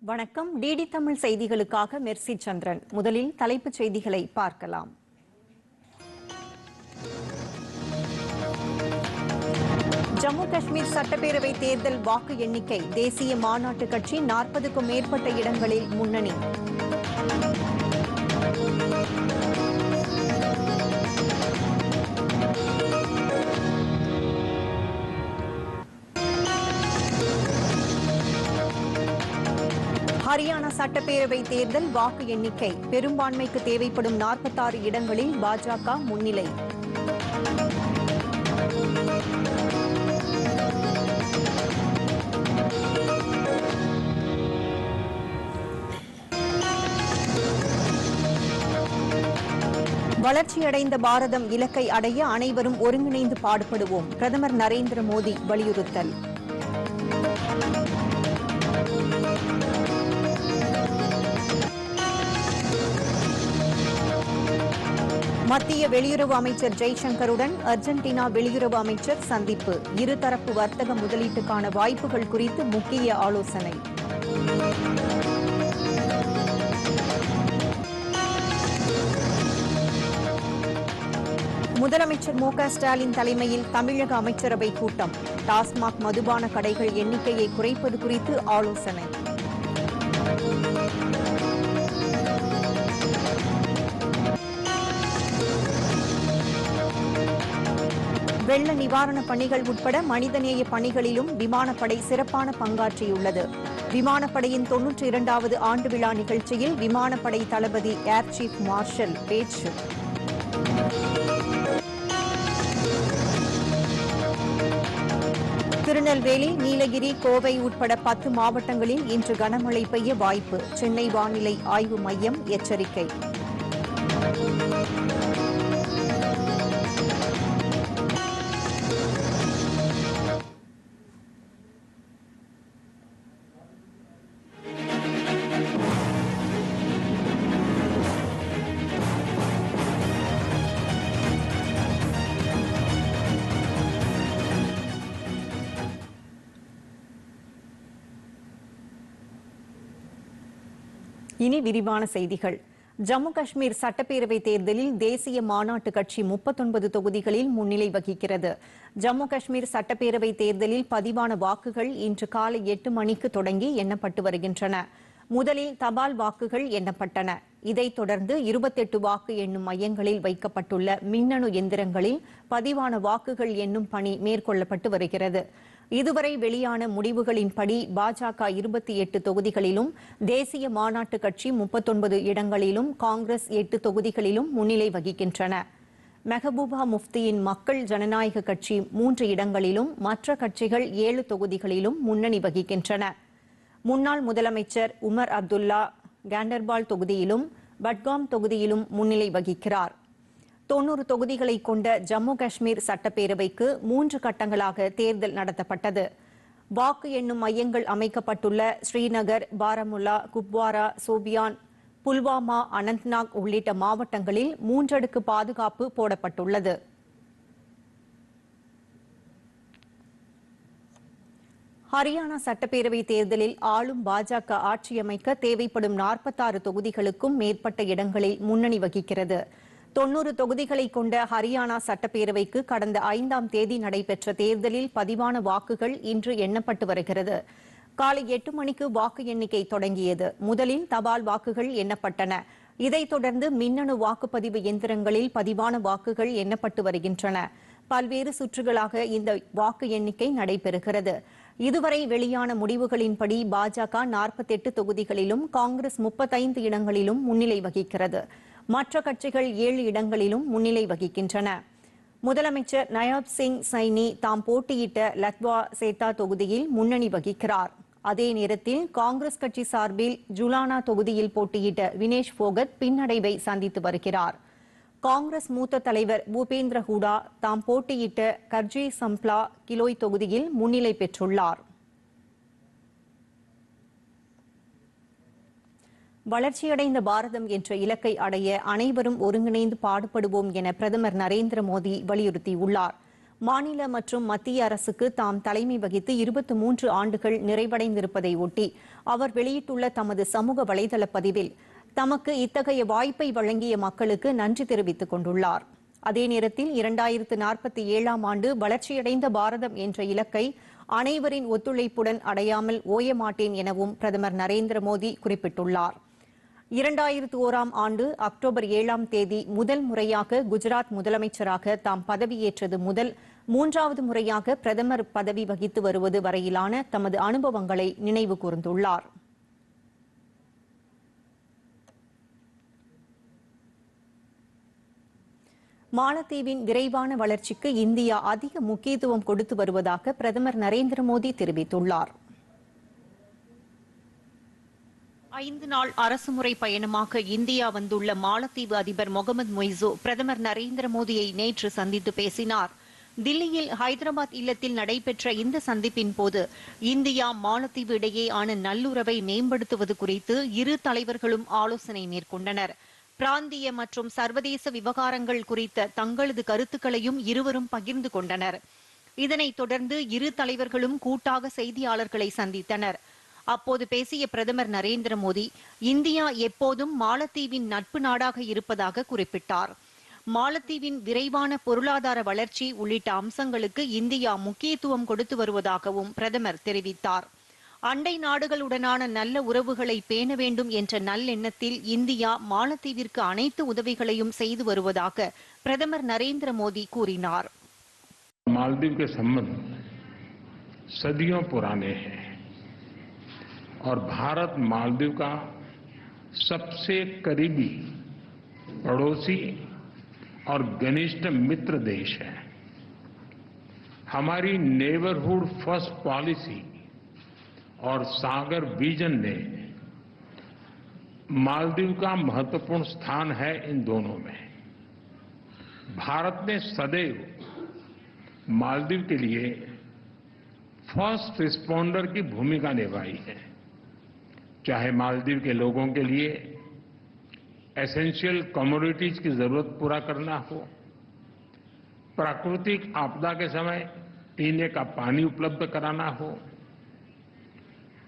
வணக்கம். டிடி தமிழ் செய்திகளுக்காக மெர்சி சந்திரன். முதலில் தலைப்புச் செய்திகளை பார்க்கலாம். ஜம்மு காஷ்மீர் சட்டப்பேரவை தேர்தல் வாக்கு எண்ணிக்கை தேசிய மாநாட்டு கட்சி நாற்பதுக்கும் மேற்பட்ட இடங்களில் முன்னணி. ஹரியானா சட்டப்பேரவை தேர்தல் வாக்கு எண்ணிக்கை. பெரும்பான்மைக்கு தேவைப்படும் நாற்பத்தாறு இடங்களில் பாஜக முன்னிலை. வளர்ச்சியடைந்த பாரதம் இலக்கை அடைய அனைவரும் ஒருங்கிணைந்து பாடுபடுவோம். பிரதமர் நரேந்திர மோடி வலியுறுத்தல். மத்திய வெளியுறவு அமைச்சர் ஜெய்சங்கருடன் அர்ஜென்டினா வெளியுறவு அமைச்சர் சந்திப்பு. இருதரப்பு வர்த்தக முதலீட்டுக்கான வாய்ப்புகள் குறித்து முக்கிய ஆலோசனை. முதலமைச்சர் மு ஸ்டாலின் தலைமையில் தமிழக அமைச்சரவை கூட்டம். டாஸ்மாக் மதுபான கடைகள் எண்ணிக்கையை குறைப்பது குறித்து ஆலோசனை. வெள்ள நிவாரண பணிகள் உட்பட மனிதநேய பணிகளிலும் விமானப்படை சிறப்பான பங்காற்றியுள்ளது. விமானப்படையின் தொன்னூற்றி இரண்டாவது ஆண்டு விழா நிகழ்ச்சியில் விமானப்படை தளபதி ஏர் சீஃப் மார்ஷல் பேச்சு. திருநெல்வேலி நீலகிரி கோவை உட்பட பத்து மாவட்டங்களில் இன்று கனமழை பெய்ய வாய்ப்பு. சென்னை வானிலை ஆய்வு மையம் எச்சரிக்கை. இனி விரிவான செய்திகள். ஜம்மு காஷ்மீர் சட்டப்பேரவை தேர்தலில் தேசிய மாநாட்டு கட்சி முப்பத்தொன்பது தொகுதிகளில் முன்னிலை வகிக்கிறது. ஜம்மு காஷ்மீர் சட்டப்பேரவை தேர்தலில் பதிவான வாக்குகள் இன்று காலை எட்டு மணிக்கு தொடங்கி எண்ணப்பட்டு வருகின்றன. முதலில் தபால் வாக்குகள் எண்ணப்பட்டன. இதைத் தொடர்ந்து இருபத்தெட்டு வாக்கு எண்ணும் மையங்களில் வைக்கப்பட்டுள்ள மின்னணு எந்திரங்களில் பதிவான வாக்குகள் எண்ணும் பணி மேற்கொள்ளப்பட்டு வருகிறது. இதுவரை வெளியான முடிவுகளின்படி பாஜக இருபத்தி எட்டு தொகுதிகளிலும் தேசிய மாநாட்டு கட்சி முப்பத்தொன்பது இடங்களிலும் காங்கிரஸ் எட்டு தொகுதிகளிலும் முன்னிலை வகிக்கின்றன. மெஹபூபா முஃப்தியின் மக்கள் ஜனநாயக கட்சி மூன்று இடங்களிலும் மற்ற கட்சிகள் ஏழு தொகுதிகளிலும் முன்னணி வகிக்கின்றன. முன்னாள் முதலமைச்சர் உமர் அப்துல்லா கேண்டர்பால் தொகுதியிலும் பட்காம் தொகுதியிலும் முன்னிலை வகிக்கிறார். தொன்னூறு தொகுதிகளை கொண்ட ஜம்மு காஷ்மீர் சட்டப்பேரவைக்கு மூன்று கட்டங்களாக தேர்தல் நடத்தப்பட்டது. வாக்கு எண்ணும் மையங்கள் அமைக்கப்பட்டுள்ள ஸ்ரீநகர் பாரமுல்லா குப்வாரா சோபியான் புல்வாமா அனந்த்நாக் உள்ளிட்ட மாவட்டங்களில் மூன்றடுக்கு பாதுகாப்பு போடப்பட்டுள்ளது. ஹரியானா சட்டப்பேரவை தேர்தலில் ஆளும் பாஜக ஆட்சியமைக்க தேவைப்படும் நாற்பத்தாறு தொகுதிகளுக்கும் மேற்பட்ட இடங்களில் முன்னணி வகிக்கிறது. தொன்னூறு தொகுதிகளை கொண்ட ஹரியானா சட்டப்பேரவைக்கு கடந்த ஐந்தாம் தேதி நடைபெற்ற தேர்தலில் பதிவான வாக்குகள் இன்று எண்ணப்பட்டு வருகிறது. காலை எட்டு மணிக்கு வாக்கு எண்ணிக்கை தொடங்கியது. முதலில் தபால் வாக்குகள் எண்ணப்பட்டன. இதைத் தொடர்ந்து மின்னணு வாக்குப்பதிவு எந்திரங்களில் பதிவான வாக்குகள் எண்ணப்பட்டு வருகின்றன. பல்வேறு சுற்றுகளாக இந்த வாக்கு எண்ணிக்கை நடைபெறுகிறது. இதுவரை வெளியான முடிவுகளின்படி பாஜக நாற்பத்தெட்டு தொகுதிகளிலும் காங்கிரஸ் முப்பத்தைந்து இடங்களிலும் முன்னிலை வகிக்கிறது. மற்ற கட்சிகள் ஏழு இடங்களிலும் முன்னிலை வகிக்கின்றன. முதலமைச்சர் நயாப் சிங் சைனி தாம் போட்டியிட்ட லத்வா சேத்தா தொகுதியில் முன்னணி வகிக்கிறார். அதே நேரத்தில் காங்கிரஸ் கட்சி சார்பில் ஜுலானா தொகுதியில் போட்டியிட்ட வினேஷ் போகத் பின்னடைவை சந்தித்து வருகிறார். காங்கிரஸ் மூத்த தலைவர் பூபேந்திர ஹூடா தாம் போட்டியிட்ட கர்ஜி சம்ப்லா கிலோய் தொகுதியில் முன்னிலை பெற்றுள்ளார். வளர்ச்சியடைந்த பாரதம் என்ற இலக்கை அடைய அனைவரும் ஒருங்கிணைந்து பாடுபடுவோம் என பிரதமர் நரேந்திர மோடி வலியுறுத்தியுள்ளார். மாநில மற்றும் மத்திய அரசுக்கு தாம் தலைமை வகித்து இருபத்தி மூன்று ஆண்டுகள் நிறைவடைந்திருப்பதை ஒட்டி அவர் வெளியிட்டுள்ள தமது சமூக வலைதள பதிவில் தமக்கு இத்தகைய வாய்ப்பை வழங்கிய மக்களுக்கு நன்றி தெரிவித்துக் கொண்டுள்ளார். அதே நேரத்தில் இரண்டாயிரத்து நாற்பத்தி ஏழாம் ஆண்டு வளர்ச்சியடைந்த பாரதம் என்ற இலக்கை அனைவரின் ஒத்துழைப்புடன் அடையாமல் ஓயமாட்டேன் எனவும் பிரதமர் நரேந்திர மோடி குறிப்பிட்டுள்ளார். இரண்டாயிரத்து ஓராம் ஆண்டு அக்டோபர் ஏழாம் தேதி முதல் முறையாக குஜராத் முதலமைச்சராக தாம் பதவியேற்றது முதல் மூன்றாவது முறையாக பிரதமர் பதவி வகித்து வருவது வரையிலான தமது அனுபவங்களை நினைவு கூர்ந்துள்ளார். மாலத்தீவின் விரைவான வளர்ச்சிக்கு இந்தியா அதிக முக்கியத்துவம் கொடுத்து வருவதாக பிரதமர் நரேந்திர மோடி தெரிவித்துள்ளார். ஐந்து நாள் அரசுமுறை பயணமாக இந்தியா வந்துள்ள மாலத்தீவு அதிபர் முகமது மொய்சோ பிரதமர் நரேந்திர மோடியை நேற்று சந்தித்து பேசினார். தில்லியில் ஹைதராபாத் இல்லத்தில் நடைபெற்ற இந்த சந்திப்பின் போது இந்தியா மாலத்தீவு இடையேயான நல்லுறவை மேம்படுத்துவது குறித்து இரு தலைவர்களும் ஆலோசனை மேற்கொண்டனர். பிராந்திய மற்றும் சர்வதேச விவகாரங்கள் குறித்த தங்களது கருத்துக்களையும் இருவரும் பகிர்ந்து கொண்டனர். இதனைத் தொடர்ந்து இரு தலைவர்களும் கூட்டாக செய்தியாளர்களை சந்தித்தனர். அப்போது பேசிய பிரதமர் நரேந்திர மோடி இந்தியா எப்போதும் மாலத்தீவின் நட்பு நாடாக இருப்பதாக குறிப்பிட்டார் மாலத்தீவின் விரைவான பொருளாதார வளர்ச்சி உள்ளிட்ட அம்சங்களுக்கு இந்தியா முக்கியத்துவம் கொடுத்து வருவதாகவும் பிரதமர் தெரிவித்தார் அண்டை நாடுகளுடனான நல்ல உறவுகளை பேண வேண்டும் என்ற நல்லெண்ணத்தில் இந்தியா மாலத்தீவிற்கு அனைத்து உதவிகளையும் செய்து வருவதாக பிரதமர் நரேந்திர மோடி கூறினார் मालदीव के संबंध सदियों पुराने हैं और भारत मालदीव का सबसे करीबी पड़ोसी और घनिष्ठ मित्र देश है। हमारी नेबरहुड फ़र्स्ट पॉलिसी और सागर विजन ने मालदीव का महत्वपूर्ण स्थान है इन दोनों में। भारत ने सदैव मालदीव के लिए फ़र्स्ट रिस्पॉन्डर की भूमिका निभाई है। चाहे मालदीव के लोगों के लिए एसेंशियल कमोडिटीज की ज़रूरत पूरा करना हो। प्राकृतिक आपदा के समय पीने का पानी उपलब्ध कराना हो।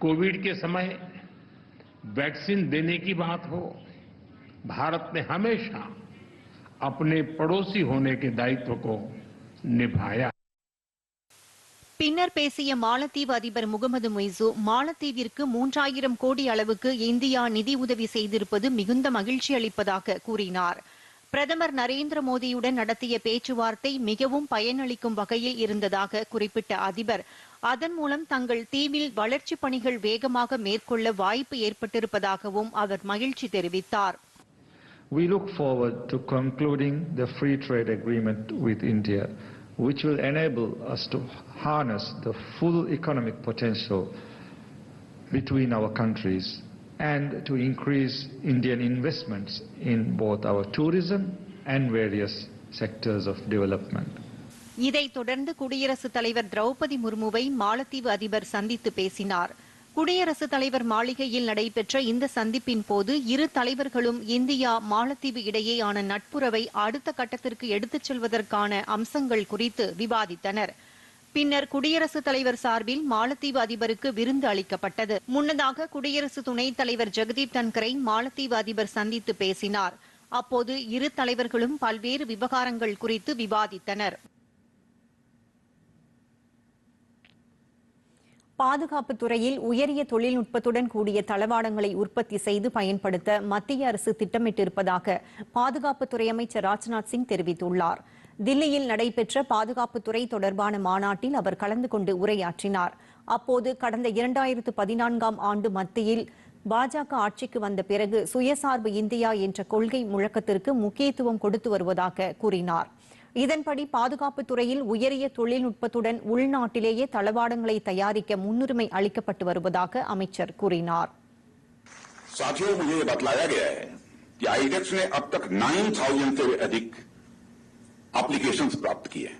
कोविड के समय वैक्सीन देने की बात हो। भारत ने हमेशा अपने पड़ोसी होने के दायित्व को निभाया। பின்னர் பேசிய மாலத்தீவு அதிபர் முகமது மொய்சு மாலத்தீவிற்கு மூன்றாயிரம் கோடி அளவுக்கு இந்தியா நிதி உதவி செய்திருப்பது மிகுந்த மகிழ்ச்சி அளிப்பதாக கூறினார். பிரதமர் நரேந்திர மோடியுடன் நடத்திய பேச்சுவார்த்தை மிகவும் பயனளிக்கும் வகையில் இருந்ததாக குறிப்பிட்ட அதிபர். அதன் மூலம் தங்கள் தீவில் வளர்ச்சிப் பணிகள் வேகமாக மேற்கொள்ள வாய்ப்பு ஏற்பட்டிருப்பதாகவும் அவர் மகிழ்ச்சி தெரிவித்தார். We look forward to concluding the free trade agreement with India, which will enable us to harness the full economic potential between our countries and to increase Indian investments in both our tourism and various sectors of development. இதைத் தொடர்ந்து குடியரசுத் தலைவர் திரௌபதி முர்முவை மாலத்தீவு அதிபர் சந்தித்து பேசினார் குடியரசுத் தலைவர் மாளிகையில் நடைபெற்ற இந்த சந்திப்பின் போது இரு தலைவர்களும் இந்தியா மாலத்தீவு இடையேயான நட்புறவை அடுத்த கட்டத்திற்கு எடுத்துச் செல்வதற்கான அம்சங்கள் குறித்து விவாதித்தனர். பின்னர் குடியரசுத் தலைவர் சார்பில் மாலத்தீவு அதிபருக்கு விருந்து அளிக்கப்பட்டது. முன்னதாக குடியரசு துணைத் தலைவர் ஜெகதீப் தன்கரை மாலத்தீவு அதிபர் சந்தித்து பேசினார். அப்போது இரு தலைவர்களும் பல்வேறு விவகாரங்கள் குறித்து விவாதித்தனர். பாதுகாப்பு துறையில் உயரிய தொழில்நுட்பத்துடன் கூடிய தளவாடங்களை உற்பத்தி செய்து பயன்படுத்த மத்திய அரசு திட்டமிட்டிருப்பதாக பாதுகாப்புத்துறை அமைச்சர் ராஜ்நாத் சிங் தெரிவித்துள்ளார். தில்லியில் நடைபெற்ற பாதுகாப்புத்துறை தொடர்பான மாநாட்டில் அவர் கலந்து கொண்டு உரையாற்றினார். அப்போது கடந்த இரண்டாயிரத்து பதினான்காம் ஆண்டு மத்தியில் பாஜக ஆட்சிக்கு வந்த பிறகு சுயசார்பு இந்தியா என்ற கொள்கை முழக்கத்திற்கு முக்கியத்துவம் கொடுத்து வருவதாக கூறினார். இதன்படி பாதுகாப்பு துறையில் உயரிய தொழில்நுட்பத்துடன் உள்நாட்டிலேயே தளவாடங்களை தயாரிக்க முன்னுரிமை அளிக்கப்பட்டு வருவதாக அமைச்சர் கூறினார் साथियों मुझे ये बतलाया गया है कि आईडेक्स ने अब तक 9000 से अधिक एप्लीकेशंस प्राप्त किए हैं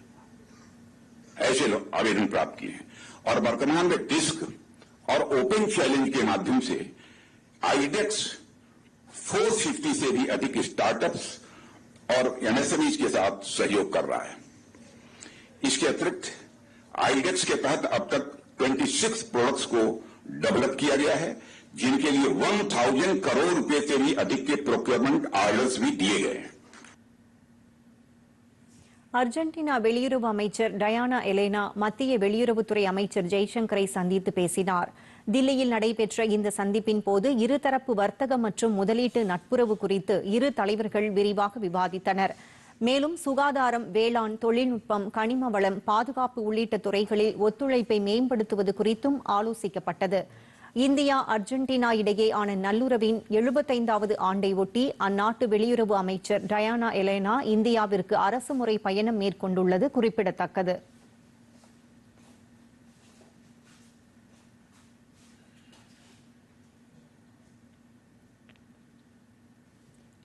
ऐसे लो- आवेदन प्राप्त किए हैं और वर्तमान में डिस्क और ओपन चैलेंज के माध्यम से आईडेक्स 450 से भी अधिक स्टार्टअप्स और एमएसएमईज के साथ सहयोग कर रहा है इसके अतिरिक्त आईडेक्स के तहत अब तक 26 प्रोडक्ट्स को डेवलप किया गया है जिनके लिए 1000 करोड़ रुपए से भी अधिक के प्रोक्योरमेंट ऑर्डर्स भी दिए गए हैं அர்ஜென்டினா வெளியுறவு அமைச்சர் டயானா எலேனா மத்திய வெளியுறவுத்துறை அமைச்சர் ஜெய்சங்கரை சந்தித்து பேசினார் தில்லியில் நடைபெற்ற இந்த சந்திப்பின் போது இருதரப்பு வர்த்தகம் மற்றும் முதலீட்டு நட்புறவு குறித்து இரு தலைவர்கள் விரிவாக விவாதித்தனர். மேலும் சுகாதாரம் வேளாண் தொழில்நுட்பம் கனிம வளம் பாதுகாப்பு உள்ளிட்ட துறைகளில் ஒத்துழைப்பை மேம்படுத்துவது குறித்தும் ஆலோசிக்கப்பட்டது. இந்தியா அர்ஜென்டினா இடையேயான நல்லுறவின் எழுபத்தைந்தாவது ஆண்டை ஒட்டி அந்நாட்டு வெளியுறவு அமைச்சர் டயானா எலேனா இந்தியாவிற்கு அரசுமுறை பயணம் மேற்கொண்டுள்ளது குறிப்பிடத்தக்கது.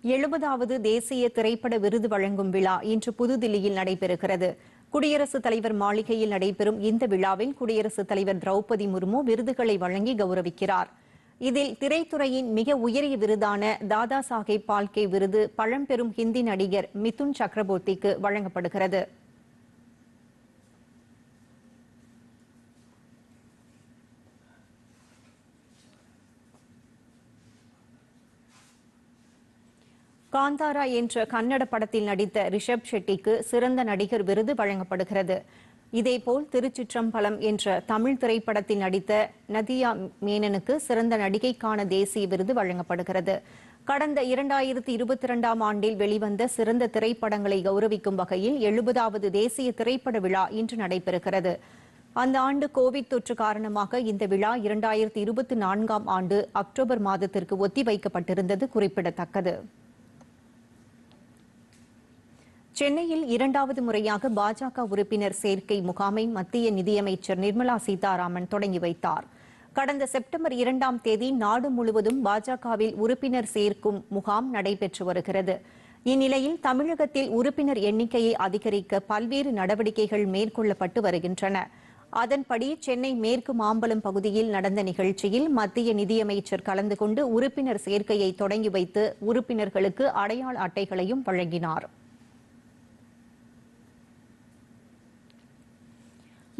எழுபதாவது தேசிய திரைப்பட விருது வழங்கும் விழா இன்று புதுதில்லியில் நடைபெறுகிறது. குடியரசுத் தலைவர் மாளிகையில் நடைபெறும் இந்த விழாவில் குடியரசுத் தலைவர் திரௌபதி முர்மு விருதுகளை வழங்கி கௌரவிக்கிறார். இதில் திரைத்துறையின் மிக உயரிய விருதான தாதா சாஹேப் பால்கே விருது பழம்பெரும் ஹிந்தி நடிகர் மிதுன் சக்கரபோர்த்திக்கு வழங்கப்படுகிறது. காந்தாரா என்ற கன்னட படத்தில் நடித்த ரிஷப் ஷெட்டிக்கு சிறந்த நடிகர் விருது வழங்கப்படுகிறது. இதேபோல் திருச்சிற்றம்பலம் என்ற தமிழ் திரைப்படத்தில் நடித்த நதியா மேனனுக்கு சிறந்த நடிகைக்கான தேசிய விருது வழங்கப்படுகிறது. கடந்த இரண்டாயிரத்தி இருபத்தி இரண்டாம் ஆண்டில் வெளிவந்த சிறந்த திரைப்படங்களை கௌரவிக்கும் வகையில் எழுபதாவது தேசிய திரைப்பட விழா இன்று நடைபெறுகிறது. அந்த ஆண்டு கோவிட் தொற்று காரணமாக இந்த விழா இரண்டாயிரத்தி இருபத்தி நான்காம் ஆண்டு அக்டோபர் மாதத்திற்கு ஒத்திவைக்கப்பட்டிருந்தது குறிப்பிடத்தக்கது. சென்னையில் இரண்டாவது முறையாக பாஜக உறுப்பினர் சேர்க்கை முகாமை மத்திய நிதியமைச்சர் நிர்மலா சீதாராமன் தொடங்கி வைத்தார். கடந்த செப்டம்பர் இரண்டாம் தேதி நாடு முழுவதும் பாஜகவில் உறுப்பினர் சேர்க்கும் முகாம் நடைபெற்று வருகிறது. இந்நிலையில் தமிழகத்தில் உறுப்பினர் எண்ணிக்கையை அதிகரிக்க பல்வேறு நடவடிக்கைகள் மேற்கொள்ளப்பட்டு வருகின்றன. அதன்படி சென்னை மேற்கு மாம்பலம் பகுதியில் நடந்த நிகழ்ச்சியில் மத்திய நிதியமைச்சர் கலந்து கொண்டு உறுப்பினர் சேர்க்கையை தொடங்கி வைத்து உறுப்பினர்களுக்கு அடையாள அட்டைகளையும் வழங்கினார்.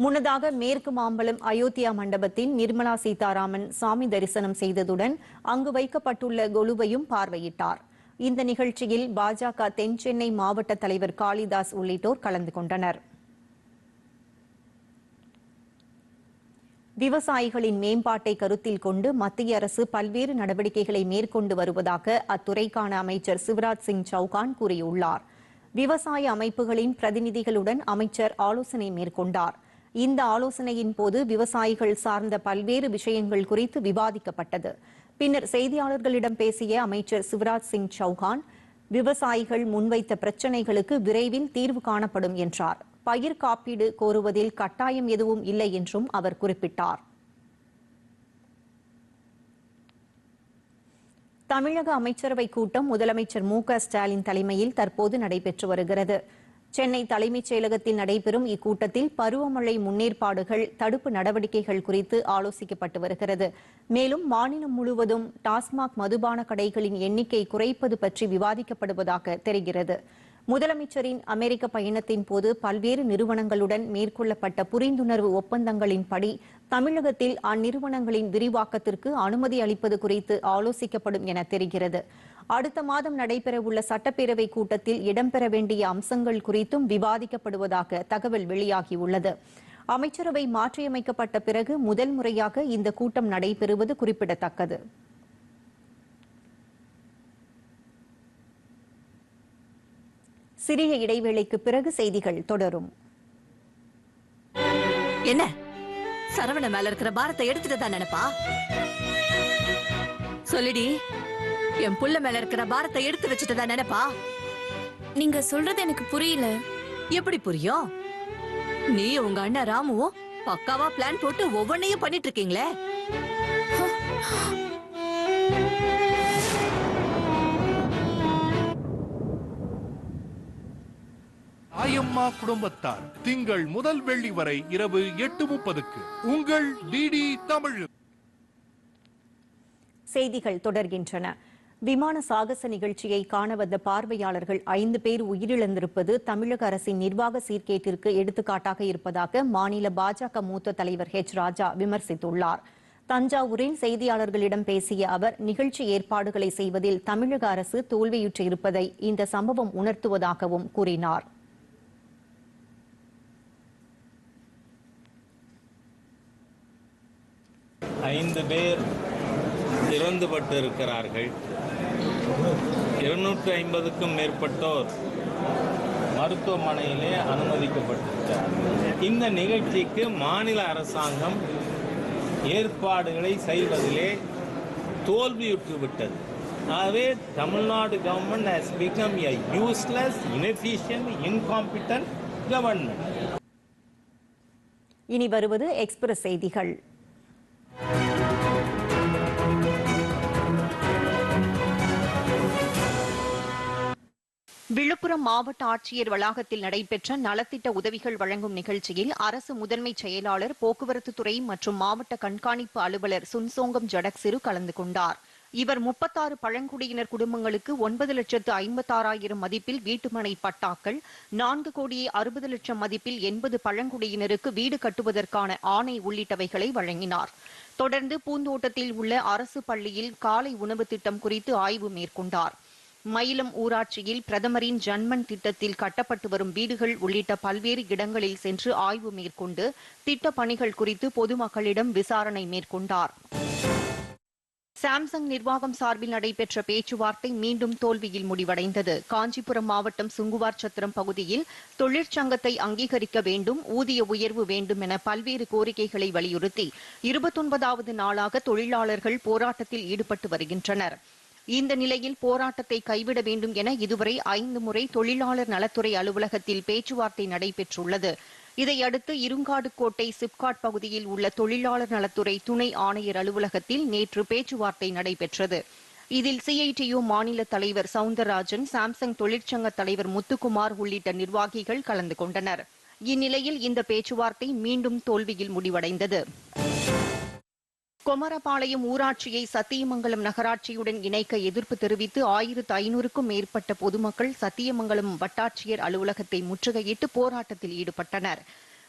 முன்னதாக மேற்கு மாம்பலம் அயோத்தியா மண்டபத்தில் நிர்மலா சீதாராமன் சாமி தரிசனம் செய்ததுடன் அங்கு வைக்கப்பட்டுள்ள கொலுவையும் பார்வையிட்டார். இந்த நிகழ்ச்சியில் பாஜக தென் சென்னை மாவட்ட தலைவர் காளிதாஸ் உள்ளிட்டோர் கலந்து கொண்டனர். விவசாயிகளின் மேம்பாட்டை கருத்தில் கொண்டு மத்திய அரசு பல்வேறு நடவடிக்கைகளை மேற்கொண்டு வருவதாக அத்துறைக்கான அமைச்சர் சிவராஜ் சிங் சௌகான் கூறியுள்ளார். விவசாய அமைப்புகளின் பிரதிநிதிகளுடன் அமைச்சர் ஆலோசனை மேற்கொண்டார். இந்த ஆலோசனையின் போது விவசாயிகள் சார்ந்த பல்வேறு விஷயங்கள் குறித்து விவாதிக்கப்பட்டது. பின்னர் செய்தியாளர்களிடம் பேசிய அமைச்சர் சிவராஜ் சிங் சௌகான் விவசாயிகள் முன்வைத்த பிரச்சினைகளுக்கு விரைவில் தீர்வு காணப்படும் என்றார். பயிர் காப்பீடு கோருவதில் கட்டாயம் எதுவும் இல்லை என்றும் அவர் குறிப்பிட்டார். தமிழக அமைச்சரவை கூட்டம் முதலமைச்சர் மு க ஸ்டாலின் தலைமையில் தற்போது நடைபெற்று வருகிறது. சென்னை தலைமைச் செயலகத்தில் நடைபெறும் இக்கூட்டத்தில் பருவமழை முன்னேற்பாடுகள் தடுப்பு நடவடிக்கைகள் குறித்து ஆலோசிக்கப்பட்டு வருகிறது. மேலும் மாநிலம் முழுவதும் டாஸ்மாக் மதுபான கடைகளின் எண்ணிக்கை குறைப்பது பற்றி விவாதிக்கப்படுவதாக தெரிகிறது. முதலமைச்சரின் அமெரிக்க பயணத்தின் போது பல்வேறு நிறுவனங்களுடன் மேற்கொள்ளப்பட்ட புரிந்துணர்வு ஒப்பந்தங்களின்படி தமிழகத்தில் அந்நிறுவனங்களின் விரிவாக்கத்திற்கு அனுமதி அளிப்பது குறித்து ஆலோசிக்கப்படும் என தெரிகிறது. அடுத்த மாதம் நடைபெறவுள்ள சட்டப்பேரவை கூட்டத்தில் இடம்பெற வேண்டிய அம்சங்கள் குறித்தும் விவாதிக்கப்படுவதாக தகவல் வெளியாகியுள்ளது. அமைச்சரவை மாற்றியமைக்கப்பட்ட பிறகு முதல் முறையாக இந்த கூட்டம் நடைபெறுவது குறிப்பிடத்தக்கது. சிறிய இடைவேளைக்கு பிறகு செய்திகள் தொடரும். என்ன? சரவண மேல இருக்கிற பாரத்தை எடுத்துட்டு தான் நினைப்பா? சொல்லுடி. என் புள்ள மேல இருக்கிற பாரத்தை எடுத்து வச்சுட்டு தான் நினைப்பா? நீங்க சொல்றது எனக்கு புரியல. எப்படி புரியும்? நீ உங்க அண்ணன் ராமுவும் பக்காவா பிளான் போட்டு ஒவ்வொன்னையும் பண்ணிட்டு இருக்கீங்களே? ஆயம்மா குடும்பத்தார் திங்கள் முதல் வெள்ளி வரை இரவு எட்டு முப்பதுக்கு உங்கள் டிடி தமிழ். செய்திகள் தொடர்கின்றன. விமான சாகச நிகழ்ச்சியை காண வந்த பார்வையாளர்கள் ஐந்து பேர் உயிரிழந்திருப்பது தமிழக அரசின் நிர்வாக சீர்கேட்டிற்கு எடுத்துக்காட்டாக இருப்பதாக மாநில பாஜக மூத்த தலைவர் ஹெச் ராஜா விமர்சித்துள்ளார். தஞ்சாவூரில் செய்தியாளர்களிடம் பேசிய அவர் நிகழ்ச்சி ஏற்பாடுகளை செய்வதில் தமிழக அரசு தோல்வியுற்று இருப்பதை இந்த சம்பவம் உணர்த்துவதாகவும் கூறினார். ஐந்து பேர் இறந்துபட்டிருக்கிறார்கள். இருநூற்றி ஐம்பதுக்கும் மேற்பட்டோர் மருத்துவமனையிலே அனுமதிக்கப்பட்டிருக்கிறார். இந்த நிகழ்ச்சிக்கு மாநில அரசாங்கம் ஏற்பாடுகளை செய்வதிலே தோல்வியுற்று விட்டது ஆகவே Tamil Nadu government has become a useless inefficient incompetent government இனி வருவது எக்ஸ்பிரஸ் செய்திகள். விழுப்புரம் மாவட்ட ஆட்சியர் வளாகத்தில் நடைபெற்ற நலத்திட்ட உதவிகள் வழங்கும் நிகழ்ச்சியில் அரசு முதன்மை செயலாளர் போக்குவரத்து துறை மற்றும் மாவட்ட கண்காணிப்பு அலுவலர் சுன்சோங்கம் ஜடக்சிறு கலந்து கொண்டார். இவர் முப்பத்தாறு பழங்குடியினர் குடும்பங்களுக்கு ஒன்பது லட்சத்து ஐம்பத்தாறாயிரம் மதிப்பில் வீட்டுமனை பட்டாக்கள் நான்கு கோடியே அறுபது லட்சம் மதிப்பில் எண்பது பழங்குடியினருக்கு வீடு கட்டுவதற்கான ஆணை உள்ளிட்டவைகளை வழங்கினார். தொடர்ந்து பூந்தோட்டத்தில் உள்ள அரசு பள்ளியில் காலை உணவு திட்டம் குறித்து ஆய்வு மேற்கொண்டார். மயிலம் ஊராட்சியில் பிரதமரின் ஜன்மன் திட்டத்தில் கட்டப்பட்டு வரும் வீடுகள் உள்ளிட்ட பல்வேறு இடங்களில் சென்று ஆய்வு மேற்கொண்டு திட்ட பணிகள் குறித்து பொதுமக்களிடம் விசாரணை மேற்கொண்டார். சாம்சங் நிர்வாகம் சார்பில் நடைபெற்ற பேச்சுவார்த்தை மீண்டும் தோல்வியில் முடிவடைந்தது. காஞ்சிபுரம் மாவட்டம் சுங்குவார் சத்திரம் பகுதியில் தொழிற்சங்கத்தை அங்கீகரிக்க வேண்டும் ஊதிய உயர்வு வேண்டும் என பல்வேறு கோரிக்கைகளை வலியுறுத்தி இருபத்தொன்பதாவது நாளாக தொழிலாளர்கள் போராட்டத்தில் ஈடுபட்டு வருகின்றனர். இந்த நிலையில் போராட்டத்தை கைவிட வேண்டும் என இதுவரை ஐந்து முறை தொழிலாளர் நலத்துறை அலுவலகத்தில் பேச்சுவார்த்தை நடைபெற்றுள்ளது. இதையடுத்து இருங்காடு கோட்டை சிப்காட் பகுதியில் உள்ள தொழிலாளர் நலத்துறை துணை ஆணையர் அலுவலகத்தில் நேற்று பேச்சுவார்த்தை நடைபெற்றது. இதில் சிஐடியு மாநில தலைவர் சவுந்தரராஜன் சாம்சங் தொழிற்சங்க தலைவர் முத்துக்குமார் உள்ளிட்ட நிர்வாகிகள் கலந்து கொண்டனர். இந்நிலையில் இந்த பேச்சுவார்த்தை மீண்டும் தோல்வியில் முடிவடைந்தது. குமரபாளையம் ஊராட்சியை சத்தியமங்கலம் நகராட்சியுடன் இணைக்க எதிர்ப்பு தெரிவித்து ஆயிரத்து ஐநூறுக்கும் மேற்பட்ட பொதுமக்கள் சத்தியமங்கலம் வட்டாட்சியர் அலுவலகத்தை முற்றுகையிட்டு போராட்டத்தில் ஈடுபட்டனர்.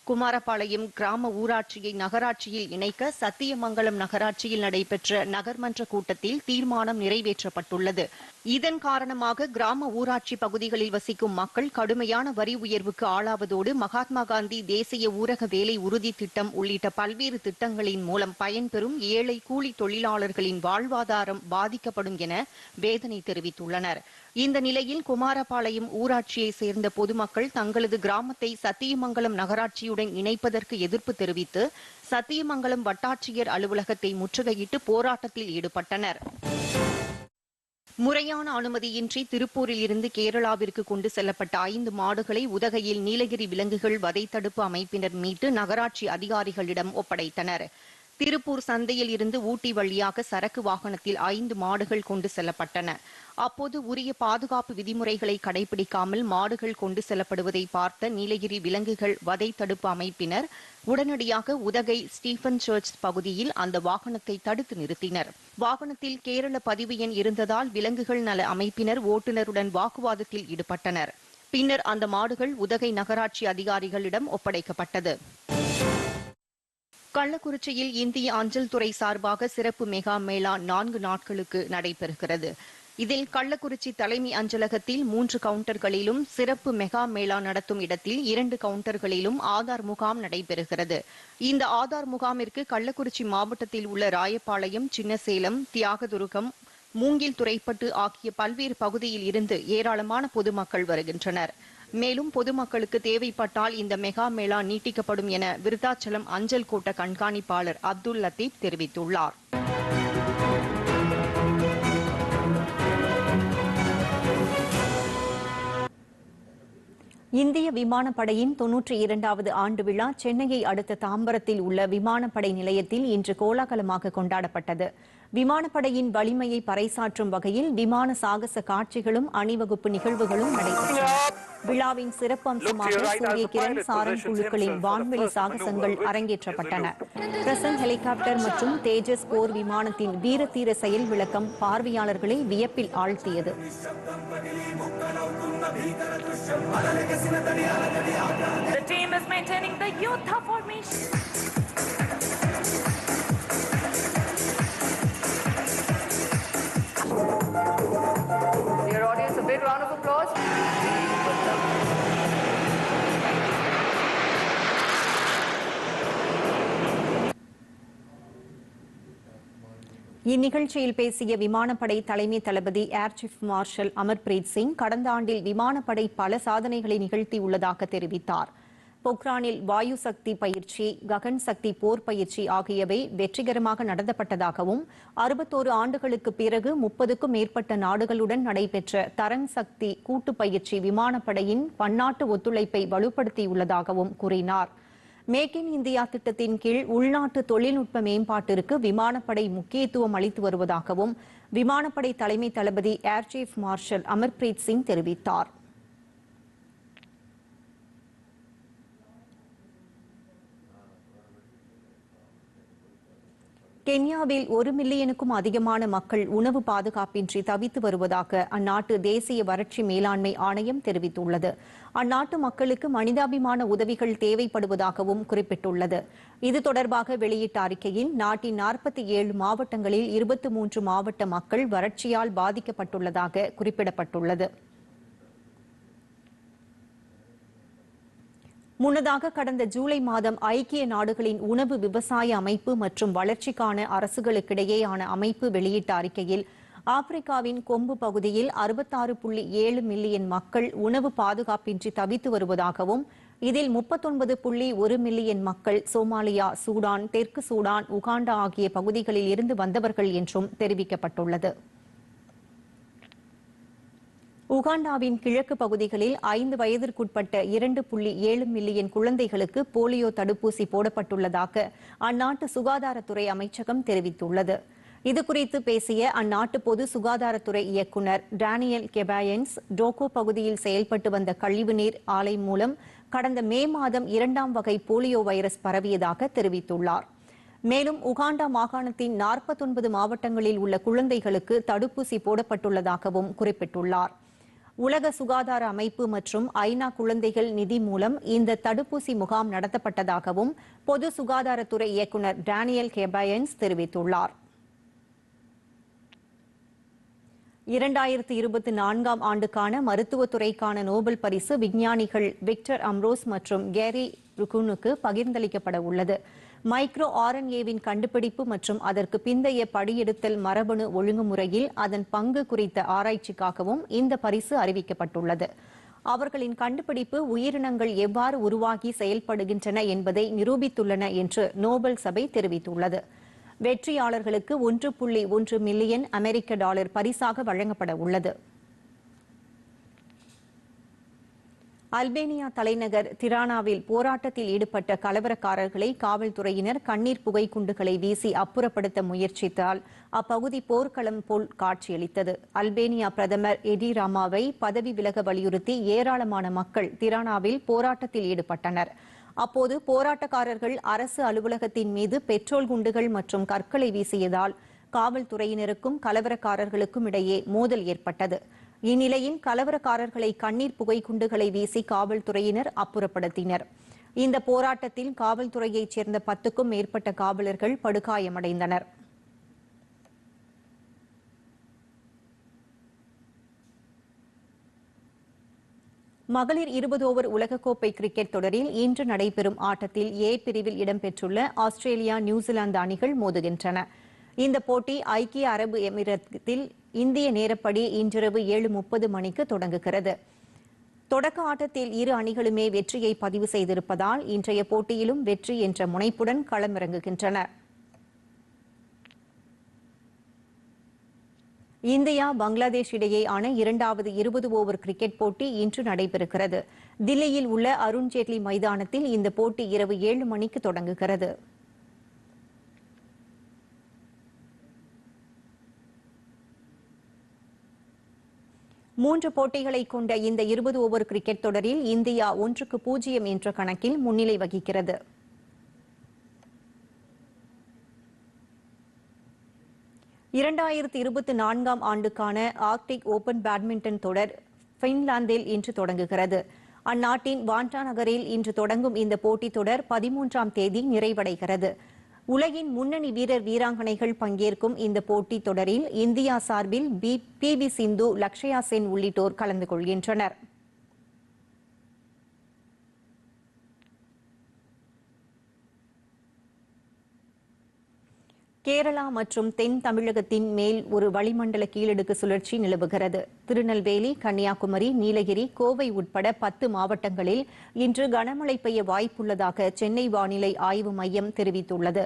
குமாரபாளையம் கிராம ஊராட்சியை நகராட்சியில் இணைக்க சத்தியமங்கலம் நகராட்சியில் நடைபெற்ற நகர்மன்ற கூட்டத்தில் தீர்மானம் நிறைவேற்றப்பட்டுள்ளது. இதன் காரணமாக கிராம ஊராட்சி பகுதிகளில் வசிக்கும் மக்கள் கடுமையான வரி உயர்வுக்கு ஆளாவதோடு மகாத்மா காந்தி தேசிய ஊரக வேலை உறுதி திட்டம் உள்ளிட்ட பல்வேறு திட்டங்களின் மூலம் பயன்பெறும் ஏழை கூலி தொழிலாளர்களின் வாழ்வாதாரம் பாதிக்கப்படும் என வேதனை தெரிவித்துள்ளனர். இந்த நிலையில் குமாரபாளையம் ஊராட்சியை சேர்ந்த பொதுமக்கள் தங்களது கிராமத்தை சத்தியமங்கலம் நகராட்சியுடன் இணைப்பதற்கு எதிர்ப்பு தெரிவித்து சத்தியமங்கலம் வட்டாட்சியர் அலுவலகத்தை முற்றுகையிட்டு போராட்டத்தில் ஈடுபட்டனர். முறையான அனுமதியின்றி திருப்பூரில் இருந்து கேரளாவிற்கு கொண்டு செல்லப்பட்ட ஐந்து மாடுகளை உதகையில் நீலகிரி விலங்குகள் வதை தடுப்பு அமைப்பினர் மீட்டு நகராட்சி அதிகாரிகளிடம் ஒப்படைத்தனர். திருப்பூர் சந்தையில் இருந்து ஊட்டி வழியாக சரக்கு வாகனத்தில் ஐந்து மாடுகள் கொண்டு செல்லப்பட்டன. அப்போது உரிய பாதுகாப்பு விதிமுறைகளை கடைபிடிக்காமல் மாடுகள் கொண்டு செல்லப்படுவதை பார்த்த நீலகிரி விலங்குகள் வதை தடுப்பு அமைப்பினர் உடனடியாக உதகை ஸ்டீபன் சர்ச் பகுதியில் அந்த வாகனத்தை தடுத்து நிறுத்தினர். வாகனத்தில் கேரள பதிவு எண் இருந்ததால் விலங்குகள் நல அமைப்பினர் ஓட்டுநருடன் வாக்குவாதத்தில் ஈடுபட்டனர். பின்னர் அந்த மாடுகள் உதகை நகராட்சி அதிகாரிகளிடம் ஒப்படைக்கப்பட்டது. கள்ளக்குறிச்சியில் இந்திய அஞ்சல் துறை சார்பாக சிறப்பு மெகா மேளா நான்கு நாட்களுக்கு நடைபெறுகிறது. இதில் கள்ளக்குறிச்சி தலைமை அஞ்சலகத்தில் மூன்று கவுண்டர்களிலும் சிறப்பு மெகா மேளா நடத்தும் இடத்தில் இரண்டு கவுண்டர்களிலும் ஆதார் முகாம் நடைபெறுகிறது. இந்த ஆதார் முகாமிற்கு கள்ளக்குறிச்சி மாவட்டத்தில் உள்ள ராயப்பாளையம் சின்னசேலம் தியாகதுருகம் மூங்கில் துறைப்பட்டு ஆகிய பல்வேறு பகுதியில் இருந்து ஏராளமான பொதுமக்கள் வருகின்றனர். மேலும் பொதுமக்களுக்கு தேவைப்பட்டால் இந்த மெகா மேளா நீட்டிக்கப்படும் என விருத்தாச்சலம் அஞ்சல் கோட்ட கண்காணிப்பாளர் அப்துல் லத்தீப் தெரிவித்துள்ளார். இந்திய விமானப்படையின் தொன்னூற்றி இரண்டாவது ஆண்டு விழா சென்னையை அடுத்த தாம்பரத்தில் உள்ள விமானப்படை நிலையத்தில் இன்று கோலாகலமாக கொண்டாடப்பட்டது. விமானப்படையின் வலிமையை பறைசாற்றும் வகையில் விமான சாகச காட்சிகளும் அணிவகுப்பு நிகழ்வுகளும் நடைபெற்றன. விழாவின் சிறப்பு அம்சமாக சூரிய கிரண் சாரங் குழுக்களின் வான்வெளி சாகசங்கள் அரங்கேற்றப்பட்டன. பிரசன் ஹெலிகாப்டர் மற்றும் தேஜஸ் போர் விமானத்தின் வீரதீர செயல் விளக்கம் பார்வையாளர்களை வியப்பில் ஆழ்த்தியது. The team is maintaining the Yotha formation. இந்நிகழ்ச்சியில் பேசிய விமானப்படை தலைமை தளபதி air chief marshal Amarpreet Singh கடந்த ஆண்டில் விமானப்படை பல சாதனைகளை நிகழ்த்தியுள்ளதாக தெரிவித்தார். பொக்ரானில் வாயு சக்தி பயிற்சி ககன் சக்தி போர் பயிற்சி ஆகியவை வெற்றிகரமாக நடத்தப்பட்டதாகவும் அறுபத்தோரு ஆண்டுகளுக்கு பிறகு முப்பதுக்கும் மேற்பட்ட நாடுகளுடன் நடைபெற்ற தரன் சக்தி கூட்டு பயிற்சி விமானப்படையின் பன்னாட்டு ஒத்துழைப்பை வலுப்படுத்தியுள்ளதாகவும் கூறினார். மேக் இன் இந்தியா திட்டத்தின் கீழ் உள்நாட்டு தொழில்நுட்ப மேம்பாட்டிற்கு விமானப்படை முக்கியத்துவம் அளித்து வருவதாகவும் விமானப்படை தலைமை தளபதி air chief marshal Amarpreet Singh தெரிவித்தார். கென்யாவில் ஒரு மில்லியனுக்கும் அதிகமான மக்கள் உணவு பாதுகாப்பின்றி தவித்து வருவதாக அந்நாட்டு தேசிய வறட்சி மேலாண்மை ஆணையம் தெரிவித்துள்ளது. அந்நாட்டு மக்களுக்கு மனிதாபிமான உதவிகள் தேவைப்படுவதாகவும் குறிப்பிட்டுள்ளது. இது தொடர்பாக வெளியிட்ட அறிக்கையில் நாட்டின் நாற்பத்தி ஏழு மாவட்டங்களில் இருபத்தி மூன்று மாவட்ட மக்கள் வறட்சியால் பாதிக்கப்பட்டுள்ளதாக குறிப்பிடப்பட்டுள்ளது. முன்னதாக கடந்த ஜூலை மாதம் ஐக்கிய நாடுகளின் உணவு விவசாய அமைப்பு மற்றும் வளர்ச்சிக்கான அரசுகளுக்கிடையேயான அமைப்பு வெளியிட்ட அறிக்கையில் ஆப்பிரிக்காவின் கொம்பு பகுதியில் அறுபத்தாறு புள்ளி ஏழு மில்லியன் மக்கள் உணவு பாதுகாப்பின்றி தவித்து வருவதாகவும் இதில் முப்பத்தொன்பது புள்ளி ஒரு மில்லியன் மக்கள் சோமாலியா சூடான் தெற்கு சூடான் உகாண்டா ஆகிய பகுதிகளில் இருந்து வந்தவர்கள் என்றும் தெரிவிக்கப்பட்டுள்ளது. உகாண்டாவின் கிழக்கு பகுதிகளில் ஐந்து வயதிற்குட்பட்ட இரண்டு புள்ளி ஏழு மில்லியன் குழந்தைகளுக்கு போலியோ தடுப்பூசி போடப்பட்டுள்ளதாக அந்நாட்டு சுகாதாரத்துறை அமைச்சகம் தெரிவித்துள்ளது. இதுகுறித்து பேசிய அந்நாட்டு பொது சுகாதாரத்துறை இயக்குநர் டேனியல் கெபாயன்ஸ் டோகோ பகுதியில் செயல்பட்டு வந்த கழிவுநீர் ஆலை மூலம் கடந்த மே மாதம் இரண்டாம் வகை போலியோ வைரஸ் பரவியதாக தெரிவித்துள்ளார். மேலும் உகாண்டா மாகாணத்தின் நாற்பத்தொன்பது மாவட்டங்களில் உள்ள குழந்தைகளுக்கு தடுப்பூசி போடப்பட்டுள்ளதாகவும் குறிப்பிட்டுள்ளார். உலக சுகாதார அமைப்பு மற்றும் ஐநா குழந்தைகள் நிதி மூலம் இந்த தடுப்பூசி முகாம் நடத்தப்பட்டதாகவும் பொது சுகாதாரத்துறை இயக்குநர் டேனியல் கெபயன்ஸ் தெரிவித்துள்ளார். இரண்டாயிரத்து இருபத்தி நான்காம் ஆண்டுக்கான மருத்துவத்துறைக்கான நோபல் பரிசு விஞ்ஞானிகள் விக்டர் அம்ரோஸ் மற்றும் கேரி ருகுனுக்கு பகிர்ந்தளிக்கப்பட உள்ளது. மைக்ரோ ஆர்என்ஏவின் கண்டுபிடிப்பு மற்றும் அதற்கு பிந்தைய படியெடுத்தல் மரபணு ஒழுங்குமுறையில் அதன் பங்கு குறித்த ஆராய்ச்சிக்காகவும் இந்த பரிசு அறிவிக்கப்பட்டுள்ளது. அவர்களின் கண்டுபிடிப்பு உயிரினங்கள் எவ்வாறு உருவாகி செயல்படுகின்றன என்பதை நிரூபித்துள்ளன என்று நோபல் சபை தெரிவித்துள்ளது. வெற்றியாளர்களுக்கு ஒன்று புள்ளி ஒன்று மில்லியன் அமெரிக்க டாலர் பரிசாக வழங்கப்பட உள்ளது. அல்பேனியா தலைநகர் திரானாவில் போராட்டத்தில் ஈடுபட்ட கலவரக்காரர்களை காவல்துறையினர் கண்ணீர் புகை குண்டுகளை வீசி அப்புறப்படுத்த முயற்சித்தால் அப்பகுதி போர்க்களம் போல் காட்சியளித்தது. அல்பேனியா பிரதமர் எடி ராமாவை பதவி விலக வலியுறுத்தி ஏராளமான மக்கள் திரானாவில் போராட்டத்தில் ஈடுபட்டனர். அப்போது போராட்டக்காரர்கள் அரசு அலுவலகத்தின் மீது பெட்ரோல் குண்டுகள் மற்றும் கற்களை வீசியதால் காவல்துறையினருக்கும் கலவரக்காரர்களுக்கும் இடையே மோதல் ஏற்பட்டது. இந்நிலையில் கலவரக்காரர்களை கண்ணீர் புகை குண்டுகளை வீசி காவல்துறையினர் அப்புறப்படுத்தினர். இந்த போராட்டத்தில் காவல்துறையைச் சேர்ந்த பத்துக்கும் மேற்பட்ட காவலர்கள் படுகாயமடைந்தனர். மகளிர் இருபது ஓவர் உலகக்கோப்பை கிரிக்கெட் தொடரில் இன்று நடைபெறும் ஆட்டத்தில் ஏ பிரிவில் இடம்பெற்றுள்ள ஆஸ்திரேலியா நியூசிலாந்து அணிகள் மோதுகின்றன. இந்த போட்டி ஐக்கிய அரபு எமிரத்தில் இந்திய நேரப்படி இன்றிரவு ஏழு முப்பது மணிக்கு தொடங்குகிறது. தொடக்க ஆட்டத்தில் இரு அணிகளுமே வெற்றியை பதிவு செய்திருப்பதால் இன்றைய போட்டியிலும் வெற்றி என்ற முனைப்புடன் களமிறங்குகின்றன. இந்தியா பங்களாதேஷ் இடையேயான இரண்டாவது இருபது ஓவர் கிரிக்கெட் போட்டி இன்று நடைபெறுகிறது. தில்லியில் உள்ள அருண்ஜேட்லி மைதானத்தில் இந்த போட்டி இரவு ஏழு மணிக்கு தொடங்குகிறது. மூன்று போட்டிகளை கொண்ட இந்த இருபது ஓவர் கிரிக்கெட் தொடரில் இந்தியா ஒன்றுக்கு பூஜ்ஜியம் என்ற கணக்கில் முன்னிலை வகிக்கிறது. இரண்டாயிரத்தி இருபத்தி நான்காம் ஆண்டுக்கான ஆர்க்டிக் ஓபன் பேட்மிண்டன் தொடர் பின்லாந்தில் இன்று தொடங்குகிறது. அந்நாட்டின் வாண்டா நகரில் இன்று தொடங்கும் இந்த போட்டித் தொடர் பதிமூன்றாம் தேதி நிறைவடைகிறது. உலகின் முன்னணி வீரர் வீராங்கனைகள் பங்கேற்கும் இந்த போட்டித் தொடரில் இந்தியா சார்பில் P P V Sindhu Lakshya Sen உள்ளிட்டோர் கலந்து கொள்கின்றனர். கேரளா மற்றும் தென் தமிழகத்தின் மேல் ஒரு வளிமண்டல கீழடுக்கு சுழற்சி நிலவுகிறது. திருநெல்வேலி கன்னியாகுமரி நீலகிரி கோவை உட்பட பத்து மாவட்டங்களில் இன்று கனமழை பெய்ய வாய்ப்புள்ளதாக சென்னை வானிலை ஆய்வு மையம் தெரிவித்துள்ளது.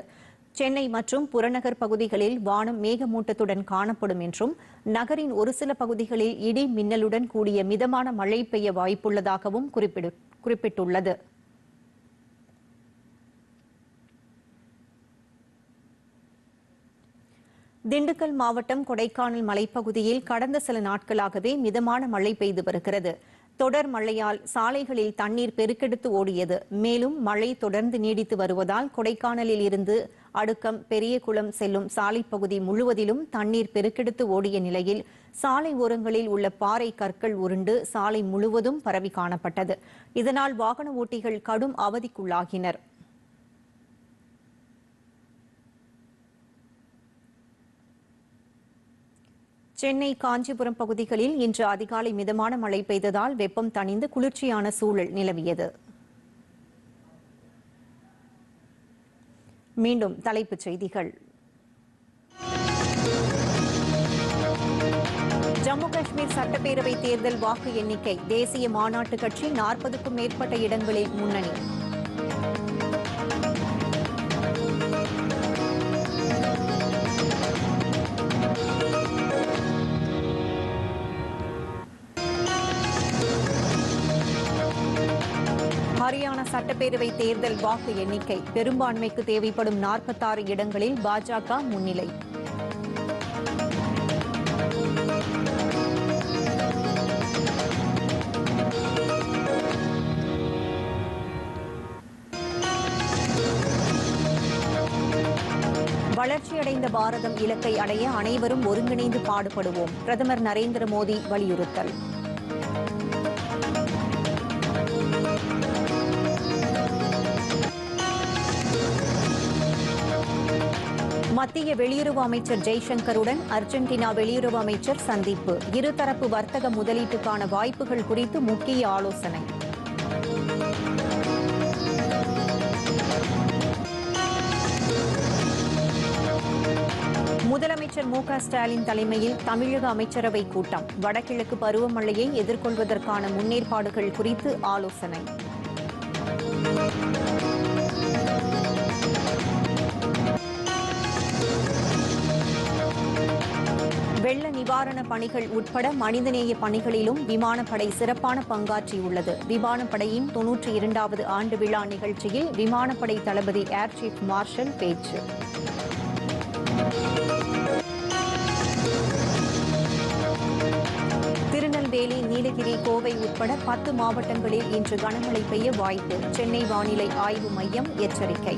சென்னை மற்றும் புறநகர் பகுதிகளில் வானம் மேகமூட்டத்துடன் காணப்படும் என்றும் நகரின் ஒரு சில பகுதிகளில் இடி மின்னலுடன் கூடிய மிதமான மழை பெய்ய வாய்ப்புள்ளதாகவும் குறிப்பிட்டுள்ளது. திண்டுக்கல் மாவட்டம் கொடைக்கானல் மலைப்பகுதியில் கடந்த சில நாட்களாகவே மிதமான மழை பெய்து வருகிறது. தொடர் மழையால் சாலைகளில் தண்ணீர் பெருக்கெடுத்து ஓடியது. மேலும் மழை தொடர்ந்து நீடித்து வருவதால் கொடைக்கானலில் இருந்து அடுக்கம் பெரியகுளம் செல்லும் சாலைப்பகுதி முழுவதிலும் தண்ணீர் பெருக்கெடுத்து ஓடிய நிலையில் சாலை ஓரங்களில் உள்ள பாறை கற்கள் உருண்டு சாலை முழுவதும் பரவி காணப்பட்டது. இதனால் வாகன ஓட்டிகள் கடும் அவதிக்குள்ளாகினர். சென்னை காஞ்சிபுரம் பகுதிகளில் இன்று அதிகாலை மிதமான மழை பெய்ததால் வெப்பம் தணிந்து குளிர்ச்சியான சூழல் நிலவியது. மீண்டும் தலைப்புச் செய்திகள். ஜம்மு காஷ்மீர் சட்டப்பேரவை தேர்தல் வாக்கு எண்ணிக்கை தேசிய மாநாட்டு கட்சி நாற்பதுக்கும் மேற்பட்ட இடங்களில் முன்னணி. ஹரியானா சட்டப்பேரவை தேர்தல் வாக்கு எண்ணிக்கை. பெரும்பான்மைக்கு தேவைப்படும் நாற்பத்தாறு இடங்களில் பாஜக முன்னிலை. வளர்ச்சியடைந்த பாரதம் இலக்கை அடைய அனைவரும் ஒருங்கிணைந்து பாடுபடுவோம். பிரதமர் நரேந்திர மோடி வலியுறுத்தல். மத்திய வெளியுறவு அமைச்சர் ஜெய்சங்கருடன் அர்ஜென்டினா வெளியுறவு அமைச்சர் சந்திப்பு. இருதரப்பு வர்த்தக முதலீட்டுக்கான வாய்ப்புகள் குறித்து முக்கிய ஆலோசனை. முதலமைச்சர் மு ஸ்டாலின் தலைமையில் தமிழக அமைச்சரவை கூட்டம். வடகிழக்கு பருவமழையை எதிர்கொள்வதற்கான முன்னேற்பாடுகள் குறித்து ஆலோசனை. நிவாரண பணிகள் உட்பட மனிதநேய பணிகளிலும் விமானப்படை சிறப்பான பங்காற்றியுள்ளது. விமானப்படையின் தொன்னூற்றி இரண்டாவது ஆண்டு விழா நிகழ்ச்சியில் விமானப்படை தளபதி ஏர் சீஃப் மார்ஷல் பேச்சு. திருநெல்வேலி நீலகிரி கோவை உட்பட பத்து மாவட்டங்களில் இன்று கனமழை பெய்ய வாய்ப்பு. சென்னை வானிலை ஆய்வு மையம் எச்சரிக்கை.